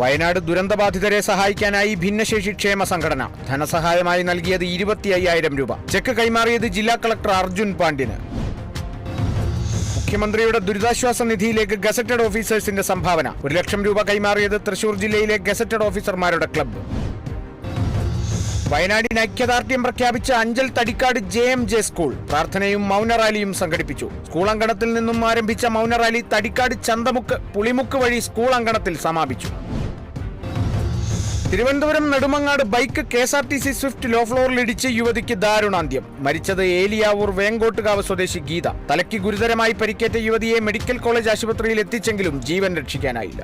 വയനാട് ദുരന്തബാധിതരെ സഹായിക്കാനായി ഭിന്നശേഷി ക്ഷേമ സംഘടന ധനസഹായമായി നൽകിയത് ഇരുപത്തി അയ്യായിരം രൂപ. ചെക്ക് കൈമാറിയത് ജില്ലാ കളക്ടർ അർജുൻ പാണ്ഡ്യന്. മുഖ്യമന്ത്രിയുടെ ദുരിതാശ്വാസ നിധിയിലേക്ക് ഗസറ്റഡ് ഓഫീസേഴ്സിന്റെ സംഭാവന. ഒരു ലക്ഷം രൂപ കൈമാറിയത് തൃശൂർ ജില്ലയിലെ ഗസറ്റഡ് ഓഫീസർമാരുടെ ക്ലബ്ബ്. വയനാടിന് ഐക്യദാർഢ്യം പ്രഖ്യാപിച്ച Anchal Thadikkad J M J school പ്രാർത്ഥനയും മൗനറാലിയും സംഘടിപ്പിച്ചു. സ്കൂൾ അങ്കണത്തിൽ നിന്നും ആരംഭിച്ച മൗനറാലി തടിക്കാട് ചന്തമുക്ക് പുളിമുക്ക് വഴി സ്കൂൾ അങ്കണത്തിൽ സമാപിച്ചു. Thiruvananthapuram Nedumangad bike K S R T C swift low ഫ്ലോറിൽ ഫ്ലോറിലിടിച്ച് യുവതിക്ക് ദാരുണാന്ത്യം. മരിച്ചത് ഏലിയാവൂർ വേങ്കോട്ടുകാവ് സ്വദേശി ഗീത. തലയ്ക്ക് ഗുരുതരമായി പരിക്കേറ്റ യുവതിയെ മെഡിക്കൽ കോളേജ് ആശുപത്രിയിൽ എത്തിച്ചെങ്കിലും ജീവൻ രക്ഷിക്കാനായില്ല.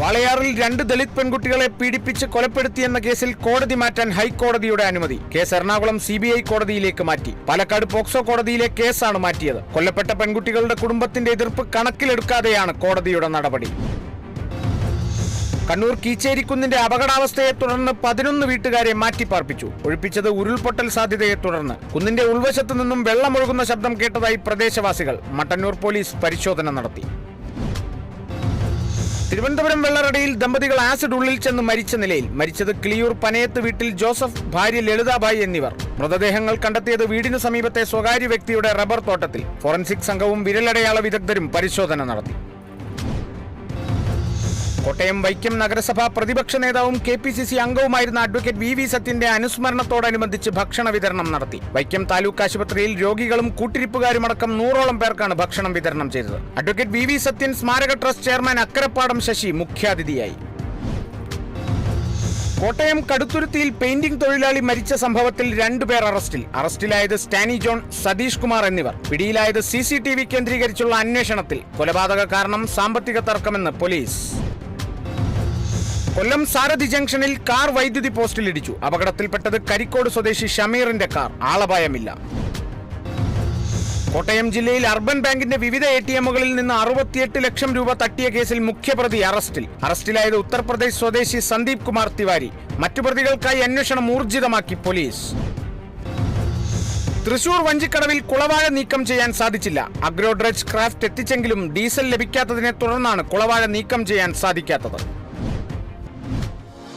വാളയാറിൽ രണ്ട് ദളിത് പെൺകുട്ടികളെ പീഡിപ്പിച്ച് കൊലപ്പെടുത്തിയെന്ന കേസിൽ കോടതി മാറ്റാൻ ഹൈക്കോടതിയുടെ അനുമതി. Case Ernakulam C B I കോടതിയിലേക്ക് മാറ്റി. പാലക്കാട് പോക്സോ കോടതിയിലെ കേസാണ് മാറ്റിയത്. കൊല്ലപ്പെട്ട പെൺകുട്ടികളുടെ കുടുംബത്തിന്റെ എതിർപ്പ് കണക്കിലെടുക്കാതെയാണ് കോടതിയുടെ നടപടി. കണ്ണൂർ കീച്ചേരിക്കുന്നിന്റെ അപകടാവസ്ഥയെ തുടർന്ന് പതിനൊന്ന് വീട്ടുകാരെ മാറ്റിപ്പാർപ്പിച്ചു. ഒഴിപ്പിച്ചത് ഉരുൾപൊട്ടൽ സാധ്യതയെ തുടർന്ന്. കുന്നിന്റെ ഉൾവശത്തു നിന്നും വെള്ളമൊഴുകുന്ന ശബ്ദം കേട്ടതായി പ്രദേശവാസികൾ. മട്ടന്നൂർ പോലീസ് പരിശോധന നടത്തി. തിരുവനന്തപുരം വെള്ളറടിയിൽ ദമ്പതികൾ ആസിഡ് ഉള്ളിൽ ചെന്ന് മരിച്ച നിലയിൽ. മരിച്ചത് കിളിയൂർ പനയത്ത് വീട്ടിൽ ജോസഫ് ഭാര്യ ലളിതാബായി എന്നിവർ. മൃതദേഹങ്ങൾ കണ്ടെത്തിയത് വീടിന് സമീപത്തെ സ്വകാര്യ വ്യക്തിയുടെ റബ്ബർ തോട്ടത്തിൽ. ഫോറൻസിക് സംഘവും വിരലടയാള വിദഗ്ധരും പരിശോധന നടത്തി. കോട്ടയം വൈക്കം നഗരസഭാ പ്രതിപക്ഷ നേതാവും കെ പി സി സി അംഗവുമായിരുന്ന അഡ്വക്കേറ്റ് വി വി സത്യന്റെ അനുസ്മരണത്തോടനുബന്ധിച്ച് ഭക്ഷണ വിതരണം നടത്തി. വൈക്കം താലൂക്ക് ആശുപത്രിയിൽ രോഗികളും കൂട്ടിരിപ്പുകാരുമടക്കം നൂറോളം പേർക്കാണ് ഭക്ഷണം വിതരണം ചെയ്തത്. അഡ്വക്കേറ്റ് വി വി സത്യൻ സ്മാരക ട്രസ്റ്റ് ചെയർമാൻ അക്കരപ്പാടം ശശി മുഖ്യാതിഥിയായി. കോട്ടയം കടുത്തുരുത്തിയിൽ പെയിന്റിംഗ് തൊഴിലാളി മരിച്ച സംഭവത്തിൽ രണ്ടുപേർ അറസ്റ്റിൽ. അറസ്റ്റിലായത് സ്റ്റാനി ജോൺ സതീഷ് കുമാർ എന്നിവർ. പിടിയിലായത് സി കേന്ദ്രീകരിച്ചുള്ള അന്വേഷണത്തിൽ. കൊലപാതക കാരണം സാമ്പത്തിക തർക്കമെന്ന് പോലീസ്. കൊല്ലം സാരഥി ജംഗ്ഷനിൽ കാർ വൈദ്യുതി പോസ്റ്റിൽ ഇടിച്ചു. അപകടത്തിൽപ്പെട്ടത് കരിക്കോട് സ്വദേശി ഷമീറിന്റെ കാർ. ആളപായമില്ല. കോട്ടയം ജില്ലയിൽ അർബൻ ബാങ്കിന്റെ വിവിധ എ ടി എമ്മുകളിൽ നിന്ന് അറുപത്തിയെട്ട് ലക്ഷം രൂപ തട്ടിയ കേസിൽ മുഖ്യപ്രതി അറസ്റ്റിൽ. അറസ്റ്റിലായത് ഉത്തർപ്രദേശ് സ്വദേശി സന്ദീപ് കുമാർ തിവാരി. മറ്റു പ്രതികൾക്കായി അന്വേഷണം ഊർജിതമാക്കി പോലീസ്. തൃശൂർ വഞ്ചിക്കടവിൽ കുളവാഴ നീക്കം ചെയ്യാൻ സാധിച്ചില്ല. അഗ്രോ ഡ്രഡ്ജ് ക്രാഫ്റ്റ് എത്തിച്ചെങ്കിലും ഡീസൽ ലഭിക്കാത്തതിനെ തുടർന്നാണ് കുളവാഴ നീക്കം ചെയ്യാൻ സാധിക്കാത്തത്.